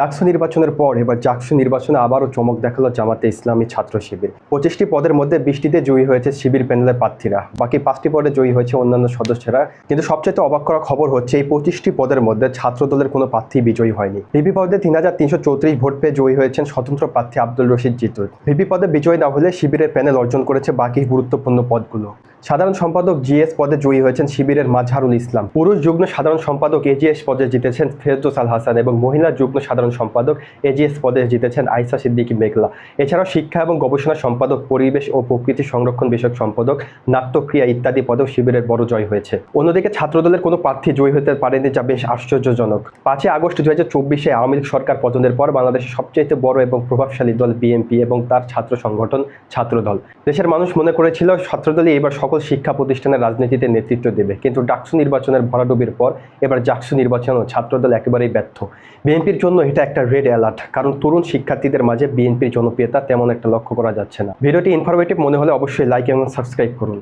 ডাকসু নির্বাচনের পর এবার জাকসু নির্বাচনে আবারও চমক দেখাল জামাতে ইসলামী ছাত্র শিবির। পঁচিশটি পদের মধ্যে বিশটিতে জয়ী হয়েছে শিবির প্যানেলের প্রার্থীরা। বাকি পাঁচটি পদে জয়ী হয়েছে অন্যান্য সদস্যরা। কিন্তু সবচেয়ে অবাক করা খবর হচ্ছে, এই পঁচিশটি পদের মধ্যে ছাত্র দলের কোনো প্রার্থী বিজয়ী হয়নি। ভিপি পদে তিন হাজার তিনশো চৌত্রিশ ভোট পেয়ে জয়ী হয়েছেন স্বতন্ত্র প্রার্থী আব্দুল রশিদ জিতুর। ভিপি পদে বিজয়ী না হলে শিবিরের প্যানেল অর্জন করেছে বাকি গুরুত্বপূর্ণ পদগুলো। সাধারণ সম্পাদক জিএস পদে জয়ী হয়েছেন শিবিরের মাঝহারুল ইসলাম। পুরুষ যুগ্ম সাধারণ সম্পাদক এজিএস পদে জিতেছেন ফেরদোস হাসান এবং মহিলা যুগ্ম সাধারণ সম্পাদক এজিএস পদে জিতেছেন আইসা সিদ্দিকী মেঘলা। এছাড়াও শিক্ষা এবং গবেষণা সম্পাদক, পরিবেশ ও প্রকৃতি সংরক্ষণ বিষয়ক সম্পাদক, নাট্যক্রিয়া ইত্যাদি পদেও শিবিরের বড় জয় হয়েছে। অন্যদিকে ছাত্রদলের কোনো প্রার্থী জয়ী হতে পারেনি যা বেশ আশ্চর্যজনক। পাঁচই আগস্ট দু হাজার চব্বিশে আওয়ামী লীগ সরকার পতনের পর বাংলাদেশের সবচেয়ে বড় এবং প্রভাবশালী দল বিএনপি এবং তার ছাত্র সংগঠন ছাত্রদল। দেশের মানুষ মনে করেছিল, ছাত্রদলই এবার সকল শিক্ষা প্রতিষ্ঠানের রাজনীতিতে নেতৃত্ব দেবে। কিন্তু ডাকসু নির্বাচনের ভরাডুবির পর এবার জাকসু নির্বাচনও ছাত্রদল একেবারেই ব্যর্থ। বিএনপির জন্য এটা একটা রেড অ্যালার্ট কারণ তরুণ শিক্ষার্থীদের মাঝে বিএনপির জনপ্রিয়তা তেমন একটা লক্ষ্য করা যাচ্ছে না। ভিডিওটি ইনফরমেটিভ মনে হলে অবশ্যই লাইক এবং সাবস্ক্রাইব করুন।